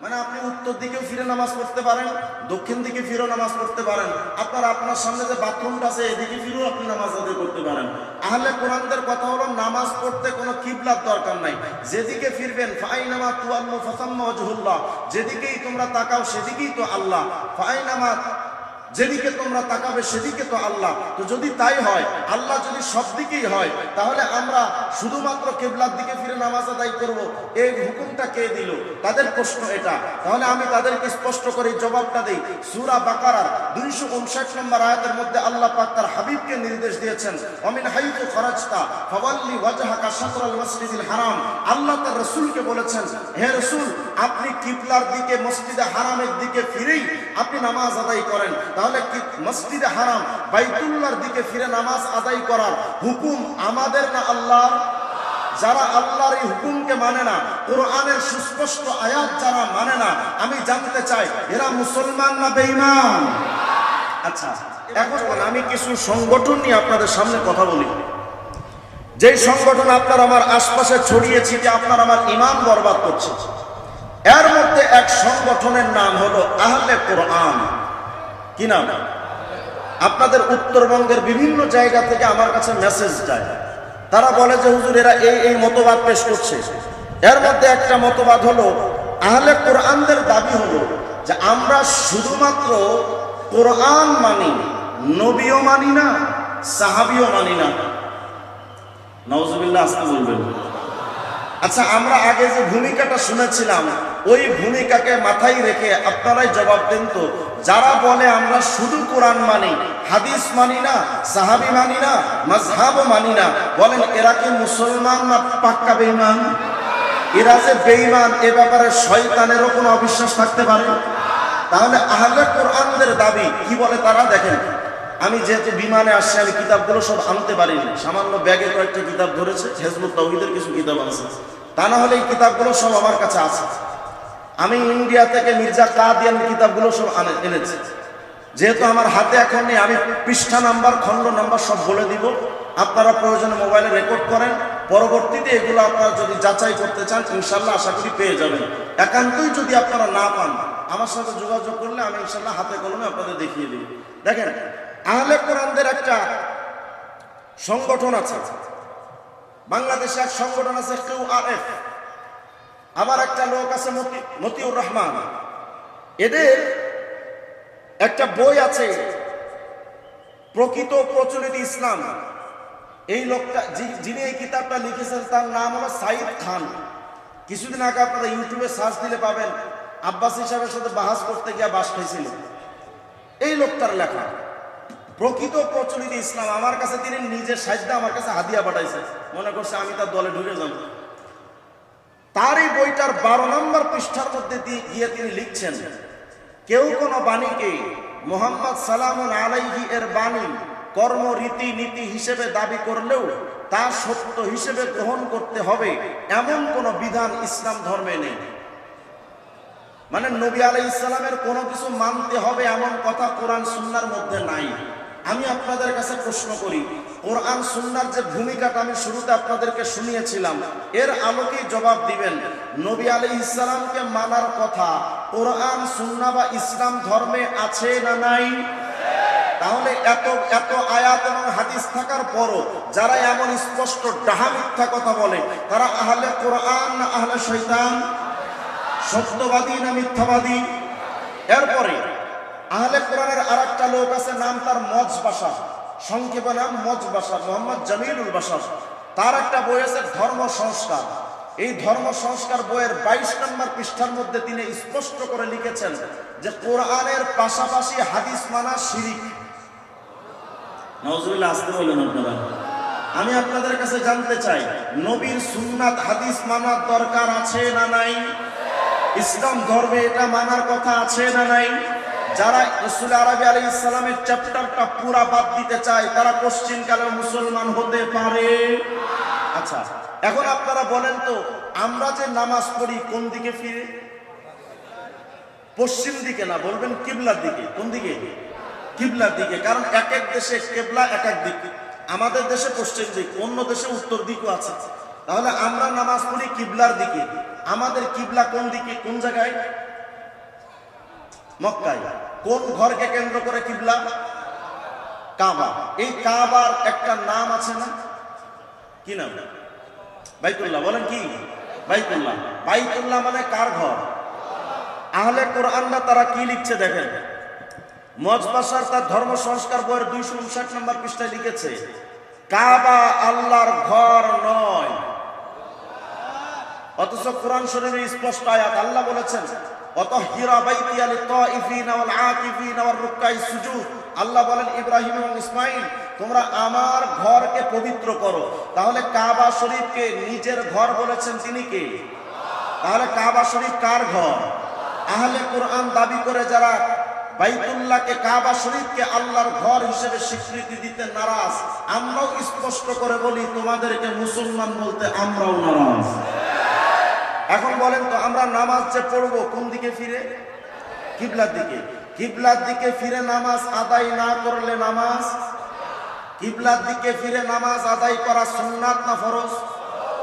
মানে আপনি উত্তর দিকেও ফিরে নামাজ পড়তে পারেন, দক্ষিণ দিকে ফিরেও নামাজ পড়তে পারেন। আপনার আপনার সামনে যে বাথরুমটা আছে, এদিকে ফিরেও আপনি নামাজ আদায় করতে পারেন। আহলে কোরআনদের কথা হলো, নামাজ পড়তে কোনো কিবলার দরকার নাই। যেদিকে ফিরবেন, ফাইনামা তুয়াল্লু ফাসাম্মা ওয়াজহুল্লাহ। যেদিকেই তোমরা তাকাও, সেদিকেই তো আল্লাহ। ফাইনামা যেদিকে তোমরা তাকাবে সেদিকে তো আল্লাহ। তো যদি তাই হয়, আল্লাহ যদি সব দিকেই হয়, তাহলে আমরা শুধুমাত্র কেবলার দিকে ফিরে নামাজ আদায় করব। এই হুকুমটা কে দিল? তাদের প্রশ্ন এটা। তাহলে আমি তাদেরকে স্পষ্ট করে জবাবটা দেই। সুরা বাকারার দুইশো উনষাট নম্বর আয়াতের মধ্যে আল্লাহ পাক তার হাবিবকে নির্দেশ দিয়েছেন অমিন হাইতু খরাজতা ফওয়াল্লি ওয়াজহাকা শাতরাল মসজিদিল হারাম। আল্লাহ তার রসুলকে বলেছেন, হে রসুল, আপনি কিবলার দিকে, মসজিদে হারামের দিকে ফিরেই আপনি নামাজ আদায় করেন। তাহলে কি মসজিদে হারাম? বাইতুল্লাহর দিকে ফিরে নামাজ আদায় করার হুকুম আমাদের না আল্লাহ? যারা আল্লাহর এই হুকুমকে মানে না, কোরআনের সুস্পষ্ট আয়াত যারা মানে না, আমি জানতে চাই, এরা মুসলমান না বেঈমান? আচ্ছা এখন আমি কিছু সংগঠন নিয়ে আপনাদের সামনে কথা বলি। যেই সংগঠন আপনার আমার আশপাশে ছড়িয়েছি, যে আপনার আমার ইমান বরবাদ করছে, এর মধ্যে এক সংগঠনের নাম হলো আহলে কোরআন। কি নাম? আপনাদের উত্তরবঙ্গের বিভিন্ন জায়গা থেকে আমার কাছে মেসেজ যায়। তারা বলে যে, হুজুর, এরা এই এই মতবাদ পেশ করছে। এর মধ্যে একটা মতবাদ হলো, আহলে কোরআনদের দাবি হলো যে, আমরা শুধুমাত্র কোরআন মানি, নবীও মানি না, সাহাবিও মানি না। নওয়াজুবিল্লাহ, আসতে বলবেন। আচ্ছা আমরা আগে যে ভূমিকাটা শুনেছিলাম, ওই ভূমিকাকে মাথায় রেখে আপনারাই জবাব দেন তো। যারা বলে আমরা শুধু কোরআন মানি, হাদিস মানি না, সাহাবি মানি না মাজহাবও মানি না, বলেন, এরা কি মুসলমান না পাক্কা বেঈমান? এরা যে বেঈমান, এ ব্যাপারে শয়তানেরও কোনো অবিশ্বাস থাকতে পারে? তাহলে আহলে কোরআনদের দাবি, কি বলে তারা? দেখেন আমি যেহেতু বিমানে আসছি, আমি কিতাবগুলো সব আনতে পারিনি। সামান্য ব্যাগে কয়েকটা কিতাব ধরেছে, হেজবুত তৌহিদের কিছু কিতাব আছে তা না হলে এই কিতাবগুলো সব আমার কাছে আছে। আমি ইন্ডিয়া থেকে মির্জা কাদিয়ান কিতাবগুলো সব এনেছি। যেহেতু আমার হাতে এখন নেই, আমি পৃষ্ঠা নাম্বার, খণ্ড নাম্বার সব বলে দিব। আপনারা প্রয়োজনে মোবাইলে রেকর্ড করেন। পরবর্তীতে এগুলো আপনারা যদি যাচাই করতে চান, ইনশাল্লাহ আশা করি পেয়ে যাবেন। একান্তই যদি আপনারা না পান, আমার সাথে যোগাযোগ করলে আমি ইনশাল্লাহ হাতে কলমে আপনাদের দেখিয়ে দিই দেখেন আহলে কোরআনদের একটা সংগঠন আছে। বাংলাদেশে এক সংগঠন আছে কেউ আর এফ। আবার একটা লোক আছে মতি মতিউর রহমান। এদের একটা বই আছে, প্রকৃত প্রচলিত ইসলাম। এই লোকটা যিনি এই কিতাবটা লিখেছেন, তার নাম হলো সাইদ খান। কিছুদিন আগে আপনারা ইউটিউবে সার্চ দিলে পাবেন, আব্বাস হিসাবের সাথে বাহাস করতে গিয়ে বাস খাইছিল। এই লোকটার লেখা। প্রকৃত প্রচলিত ইসলাম। আমার কাছে তিনি নিজের সাহিত্য আমার কাছে হাদিয়া পাঠাইছে। মনে করছে আমি তার দলে ঢুকে যাব। তার এই বইটার বারো নম্বর পৃষ্ঠার মধ্যে দিয়ে গিয়ে তিনি লিখছেন, কেউ কোনো বাণীকে মোহাম্মদ সালামুন আলাইহি এর বাণী, কর্ম, রীতি, নীতি হিসেবে দাবি করলেও তা সত্য হিসেবে গ্রহণ করতে হবে, এমন কোনো বিধান ইসলাম ধর্মে নেই। মানে নবী আলাই ইসলামের কোনো কিছু মানতে হবে এমন কথা কোরআন সুন্নার মধ্যে নাই। আমি আপনাদের কাছে প্রশ্ন করি, কোরআন সুন্নার যে ভূমিকাটা আমি শুরুতে আপনাদেরকে শুনিয়েছিলাম, এর আলোকেই জবাব দিবেন। নবী আলাই ইসলামকে মানার কথা, কোরআন, সুন্না বা ইসলাম ধর্মে আছে না নাই? তাহলে এত এত আয়াত এবং হাদিস থাকার পরও যারা এমন স্পষ্ট ডাহা মিথ্যা কথা বলে, তারা আহলে কোরআন না আহলে শৈতান সত্যবাদী না মিথ্যাবাদী? এরপরে আহলে কোরআনের আর একটা লোক আছে, নাম তার মজ বাসা সংক্ষেপে নাম মজ বাসা মোহাম্মদ জামিলুল বাসা তার একটা বই আছে ধর্ম সংস্কার। এই ধর্ম সংস্কার বইয়ের বাইশ নম্বর পৃষ্ঠার মধ্যে তিনি স্পষ্ট করে লিখেছেন যে কোরআনের পাশাপাশি হাদিস মানা শিরিক। আমি আপনাদের কাছে জানতে চাই, নবীর সুন্নাত হাদিস মানার দরকার আছে না নাই? ইসলাম ধর্মে এটা মানার কথা আছে না নাই? যারা রসুল আরবি আলী ইসলামের চ্যাপ্টারটা পুরা বাদ দিতে চায়, তারা পশ্চিমকালে মুসলমান হতে পারে। আচ্ছা এখন আপনারা বলেন তো, আমরা যে নামাজ পড়ি কোন দিকে ফিরে? পশ্চিম দিকে না, বলবেন কিবলার দিকে। কোন দিকে? কিবলার দিকে, কারণ এক এক দেশে কেবলা এক এক দিক। আমাদের দেশে পশ্চিম দিক, অন্য দেশে উত্তর দিকও আছে। তাহলে আমরা নামাজ পড়ি কিবলার দিকে। আমাদের কিবলা কোন দিকে? কোন জায়গায়? মক্কায়। কোন ঘরকে কেন্দ্র করে কিবলা? কাবা। এই কাবার একটা নাম আছে না? কি নাম? বাইতুল্লাহ, বলেন কি? বাইতুল্লাহ। বাইতুল্লাহ মানে কার ঘর? আহলে কোরআনরা তারা কি লিখছে দেখেন? মজবাসার তার ধর্ম সংস্কার বইয়ের দুইশো উনষাট নম্বর পৃষ্ঠায় লিখেছে, কাবা আল্লাহর ঘর নয়। অথচ কোরআন শরীফের স্পষ্ট আয়াত আল্লাহ বলেছেন অত হিরা বাইতি আলি তাইফিন ওয়াল আকিফিন ওয়ার রুকাই সুজুদ আল্লাহ বলেন, ইব্রাহিম এবং ইসমাইল তোমরা আমার ঘরকে পবিত্র করো। তাহলে কাবা শরীফকে নিজের ঘর বলেছেন তিনি কে? তাহলে কাবা শরীফ কার ঘর? আহলে কোরআন দাবি করে যারা বাইতুল্লাহকে, কাবা শরীফকে আল্লাহর ঘর হিসেবে স্বীকৃতি দিতে নারাজ, আমরাও স্পষ্ট করে বলি, তোমাদেরকে মুসলমান বলতে আমরাও নারাজ। এখন বলেন তো, আমরা নামাজ যে পড়ব, কোন দিকে ফিরে? কিবলার দিকে। কিবলার দিকে ফিরে নামাজ আদায় না করলে নামাজ? কিবলার দিকে ফিরে নামাজ আদায় করা সুন্নাত না ফরজ?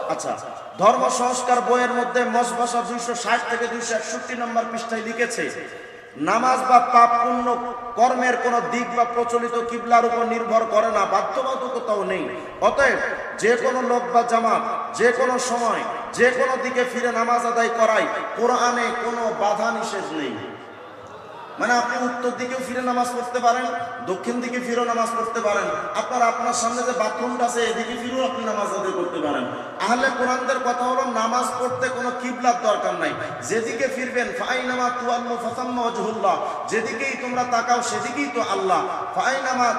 আচ্ছা ধর্ম সংস্কার বইয়ের মধ্যে মসবাসা দুইশো ষাট থেকে দুইশো একষট্টি নম্বর পৃষ্ঠায় লিখেছে নামাজ বা পাপ পুণ্য কর্মের কোন দিক বা প্রচলিত কিবলার উপর নির্ভর করে না, বাধ্যবাধকতাও নেই। অতএব যে কোনো লোক বা জামাত, যে কোনো সময়, যে কোনো দিকে ফিরে নামাজ আদায় করাই কোরআনে কোনো বাধা নিষেধ নেই। মানে আপনি উত্তর দিকেও ফিরে নামাজ পড়তে পারেন, দক্ষিণ দিকে ফিরেও নামাজ পড়তে পারেন। আপনার আপনার সামনে যে বাথরুমটা আছে, এদিকে ফিরেও আপনি নামাজ আদায় করতে পারেন। আহলে কোরআনদের কথা হলো, নামাজ পড়তে কোনো কিবলার দরকার নাই। যেদিকে ফিরবেন ফাইনামা তুয়াল্লু ফাসাম্মা ওয়াজহুল্লাহ। যেদিকেই তোমরা তাকাও সেদিকেই তো আল্লাহ। ফাইনামা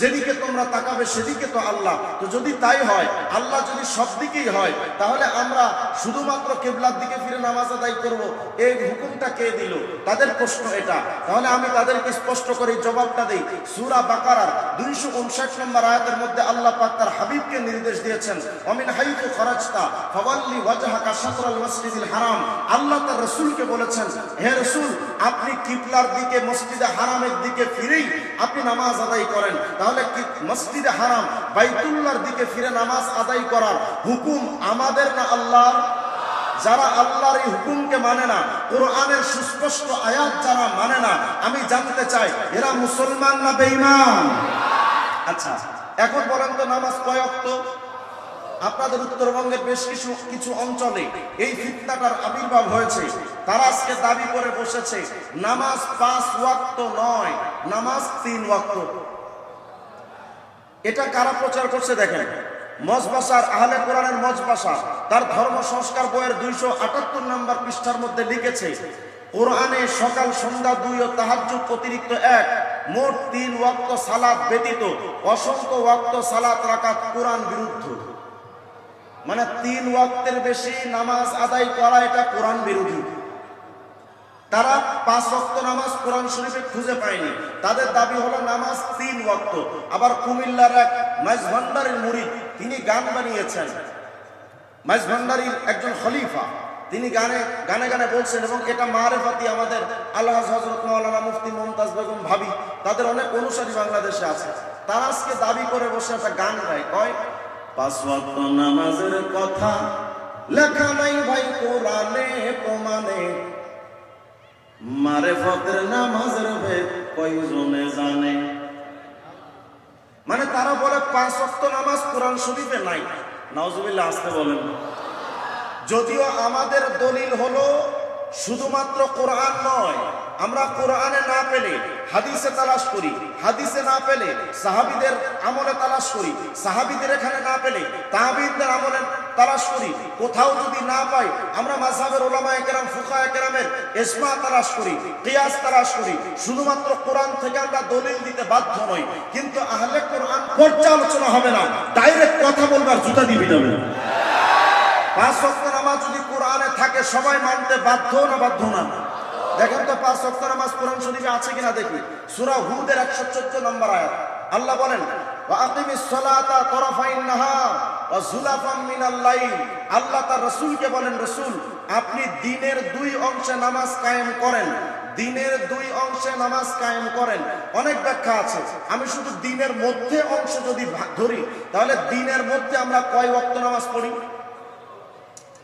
যেদিকে তোমরা তাকাবে সেদিকে তো আল্লাহ। তো যদি তাই হয়, আল্লাহ যদি সব দিকেই হয়, তাহলে আমরা শুধুমাত্র কেবলার দিকে ফিরে নামাজ আদায় করব। এই হুকুমটা কে দিল? তাদের প্রশ্ন এটা। তাহলে আমি তাদেরকে স্পষ্ট করে জবাবটা দেই। সুরা বাকারার দুইশো উনষাট নম্বর আয়াতের মধ্যে আল্লাহ পাক তার হাবিবকে নির্দেশ দিয়েছেন অমিন হাইতু খরাজতা ফওয়াল্লি ওয়াজহাকা শাতরাল মসজিদিল হারাম। আল্লাহ তার রসুলকে বলেছেন, হে রসুল, আপনি কিবলার দিকে, মসজিদে হারামের দিকে ফিরেই আপনি নামাজ আদায় করেন। তাহলে কি মসজিদে হারাম? বাইতুল্লাহর দিকে ফিরে নামাজ আদায় করার হুকুম আমাদের না আল্লাহ যারা আল্লাহর এই হুকুমকে মানে না, কোরআনের সুস্পষ্ট আয়াত যারা মানে না, আমি জানতে চাই, এরা মুসলমান না বেঈমান? আচ্ছা এখন বলেন তো নামাজ কয় অক্ত আপনাদের উত্তরবঙ্গের বেশ কিছু কিছু অঞ্চলে এই ফিতনাটার আবির্ভাব হয়েছে। তারা আজকে দাবি করে বসেছে, নামাজ পাঁচ ওয়াক্ত নয়, নামাজ তিন ওয়াক্ত। এটা কারা প্রচার করছে দেখেন? মজবাসার আহলে কোরআনের মজবাসা, তার ধর্ম সংস্কার বইয়ের দুইশো আটাত্তর নম্বর পৃষ্ঠার মধ্যে লিখেছে, কোরআনে সকাল, সন্ধ্যা দুই ও তাহাজ্জুদ অতিরিক্ত এক, মোট তিন ওয়াক্ত সালাত ব্যতীত অসংখ্য ওয়াক্ত সালাত রাকাত কোরআন বিরুদ্ধ। মানে তিন ওয়াক্তের বেশি নামাজ আদায় করা এটা কোরআন বিরোধী। তারা পাঁচ রক্ত নামাজ কোরআন শরীফে খুঁজে পায়নি। তাদের দাবি হলো নামাজ তিন ওয়াক্ত। আবার কুমিল্লার এক মাইজ ভান্ডারির মুরিদ, তিনি গান বানিয়েছেন। মাইজ ভান্ডারির একজন খলিফা, তিনি গানে গানে গানে বলছেন, এবং এটা মারেফাতি আমাদের আল্লাহ হজরত মৌলানা মুফতি মমতাজ বেগম ভাবি, তাদের অনেক অনুসারী বাংলাদেশে আছে। তারা আজকে দাবি করে বসে একটা গান গায়, কয়, পাঁচ ওয়াক্ত নামাজের কথা লেখা নাই ভাই কোরআনে, প্রমাণে মারেফতের নামাজের ভেদ কয়জনে জানে? মানে তারা বলে, পাঁচ অক্ত নামাজ কোরআন শরীফে নাই। নাউজুবিল্লাহ আসতে বলেন। যদিও আমাদের দলিল হলো, শুধুমাত্র কোরআন নয়, আমরা কোরআনে না পেলে হাদিসে তালাশ করি। হাদিসে না পেলে সাহাবিদের আমলে তালাশ করি। সাহাবিদের এখানে না পেলে তাহাবিদের আমলে তালাশ করি। কোথাও যদি না পাই, আমরা মাসাবের ওলামা একরাম ফুকা একরামের এসমা তালাশ করি, কিয়াস তালাশ করি। শুধুমাত্র কোরআন থেকে আমরা দলিল দিতে বাধ্য নই। কিন্তু আহলে কোরআন পর্যালোচনা হবে না। ডাইরেক্ট কথা বলবার জুতা দিবি যাবে পাঁচ নামাজ যদি কোরআনে থাকে, সবাই মানতে বাধ্য না বাধ্য না? দেখেন তো পাঁচ ওয়াক্ত নামাজ কোরআন শরীফে আছে কিনা দেখি। সূরা হুদের 114 নম্বর আয়াত। আল্লাহ বলেন আল্লাহ তার রাসূলকে বলেন রাসূল আপনি দিনের দুই অংশে নামাজ কায়েম করেন। দিনের দুই অংশে নামাজ কায়েম করেন। অনেক ব্যাখ্যা আছে। আমি শুধু দিনের মধ্যে অংশ যদি ধরি তাহলে দিনের মধ্যে আমরা কয় ওয়াক্ত নামাজ পড়ি?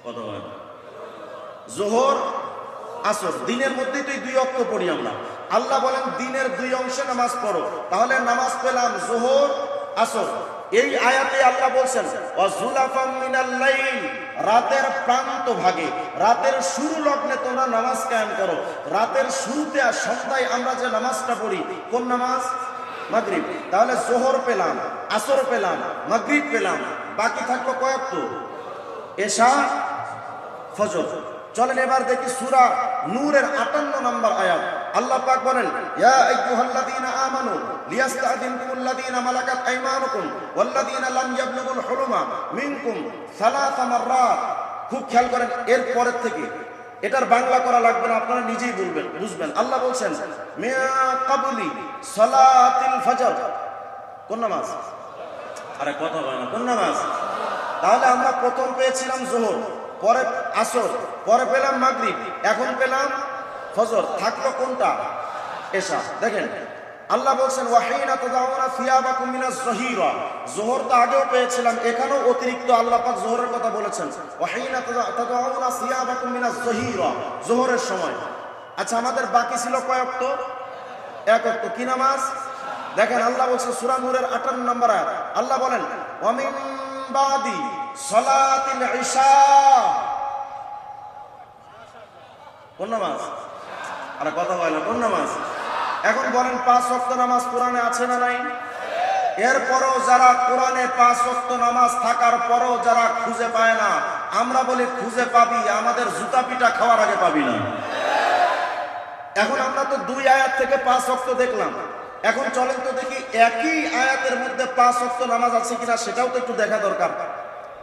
কত জোহর আসর, দিনের মধ্যেই তো এই দুই অক্ত পড়ি আমরা। আল্লাহ বলেন, দিনের দুই অংশে নামাজ পড়ো। তাহলে নামাজ পেলাম জোহর, আসর। এই আয়াতে আল্লাহ বলছেন রাতের প্রান্ত ভাগে। রাতের শুরু লগ্নে তোমরা নামাজ কায়েম করো। রাতের শুরুতে আর সন্ধ্যায় আমরা যে নামাজটা পড়ি, কোন নামাজ? মাগরিব। তাহলে জোহর পেলাম, আসর পেলাম, মাগরিব পেলাম। বাকি থাকল কয়েক তো? এশা, ফজর। চলেন এবার দেখি সুরা নূরের 58 নম্বর আয়াত। আল্লাহ পাক বলেন, ইয়া আইয়ুহাল্লাযীনা আমানু লিয়াস্তাযিনকুমুল্লাযীনা মালাকাত আইমানুকুম ওয়াল্লাযীনা লাম ইয়াবলুগুল হুলুমা মিনকুম সালাসা মাররাত। খুব খেয়াল করেন, এর পরের থেকে এটার বাংলা করা লাগবে না, আপনারা নিজেই বলবেন বুঝবেন। আল্লাহ বলছেন, মিয়া কাবুলি সালাতিল ফজর। কোন নামাজ? আরে কথা হয় না, কোন নামাজ? তাহলে আমরা প্রথম পেয়েছিলাম জোহর। পরে আসর, পরে পেলাম মাগরিব, এখন পেলাম ফজর, থাকল কোনটা? এসা দেখেন, আল্লাহ বলছেন, ওয়াহিনা তাদাউনা সিয়াবাকুম মিনাজ জহিরা। জোহর তো আগেও পেয়েছিলাম, এখানেও অতিরিক্ত আল্লাহ পাক জোহরের কথা বলেছেন। ওয়াহিনা তাদাউনা সিয়াবাকুম মিনাজ জহিরা। জোহরের সময়। আচ্ছা আমাদের বাকি ছিল কয়েক তো এক অক্ত কি নামাজ? দেখেন, আল্লাহ বলছেন, সূরা নূরের 58 নম্বর আয়াত। আল্লাহ বলেন ওয়ামিন বাদি এখন বলেন পাঁচ নামাজ আছে না নাই? এরপরও যারা পাঁচ নামাজ থাকার পরও যারা খুঁজে পায় না, আমরা বলি খুঁজে পাবি, আমাদের জুতা পিটা খাওয়ার আগে পাবি না। এখন আমরা তো দুই আয়াত থেকে পাঁচ অক্ত দেখলাম। এখন চলেন তো দেখি একই আয়াতের মধ্যে পাঁচ অক্ত নামাজ আছে কিনা, সেটাও তো একটু দেখা দরকার।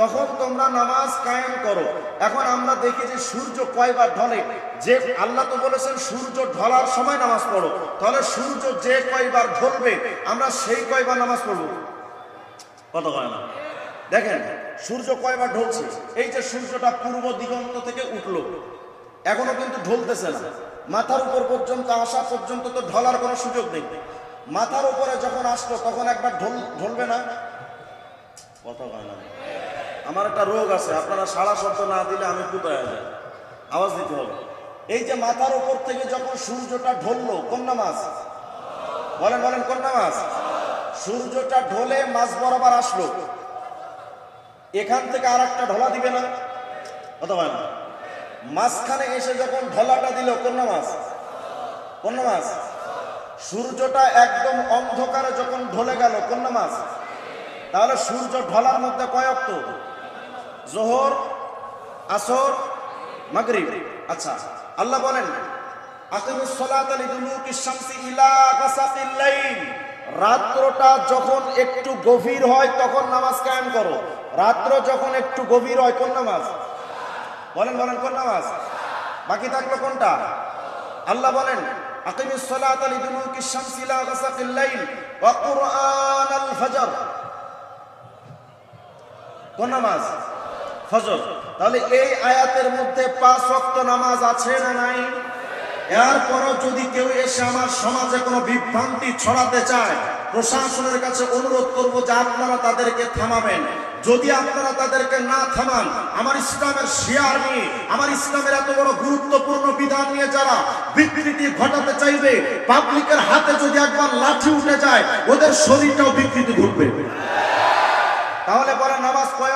তখন তোমরা নামাজ কায়েম করো। এখন আমরা দেখি যে সূর্য কয়বার ঢলে? যে আল্লাহ তো বলেছেন, সূর্য ঢলার সময় নামাজ পড়ো। তাহলে সূর্য যে কয়বার ঢলবে, আমরা সেই কয়বার নামাজ পড়ব? কত হয় না। দেখেন, সূর্য কয়বার ঢলছে? এই যে সূর্যটা পূর্ব দিগন্ত থেকে উঠল, এখনও কিন্তু ঢলতেছে না। মাথার উপর পর্যন্ত আসা পর্যন্ত তো ঢলার কোনো সুযোগ নেই। মাথার উপরে যখন আসলো, তখন একবার ঢল ঢলবে না? কথা হয় না। আমার একটা রোগ আছে, আপনারা সারা শব্দ না দিলে আমি কোথায় যায় আওয়াজ দিতে হবে। এই যে মাথার উপর থেকে যখন সূর্যটা ঢললো, কোন নামাজ? বলেন বলেন, কোন নামাজ? সূর্যটা ঢলে মাঝ বরাবর আসলো। এখান থেকে আর একটা ঢলা দিবে না? কথা না মাঝখানে এসে যখন ঢলাটা দিল, কোন নামাজ? কোন নামাজ? সূর্যটা একদম অন্ধকারে যখন ঢলে গেল, কোন নামাজ? তাহলে সূর্য ঢলার মধ্যে কয় অক্ত? জোহর, আসর, মাগরিব। আচ্ছা আল্লাহ বলেন রাত্রটা যখন একটু গভীর হয়, তখন নামাজ কায়েম করো। রাত্র যখন একটু গভীর হয়, কোন নামাজ? বলেন বলেন, কোন নামাজ? বাকি থাকল কোনটা? আল্লাহ বলেন কোন নামাজ? ফজর। তাহলে এই আয়াতের মধ্যে পাঁচ ওয়াক্ত নামাজ আছে না নাই? এরপরও যদি কেউ এসে আমার সমাজে কোনো বিভ্রান্তি ছড়াতে চায়, প্রশাসনের কাছে অনুরোধ করব যে আপনারা তাদেরকে থামাবেন। যদি আপনারা তাদেরকে না থামান, আমার ইসলামের শেয়ার নিয়ে আমার ইসলামের এত বড় গুরুত্বপূর্ণ বিধান নিয়ে যারা বিকৃতি ঘটাতে চাইবে, পাবলিকের হাতে যদি একবার লাঠি উঠে যায়, ওদের শরীরটাও বিকৃতি ঘটবে। তাহলে পরে নামাজ কয়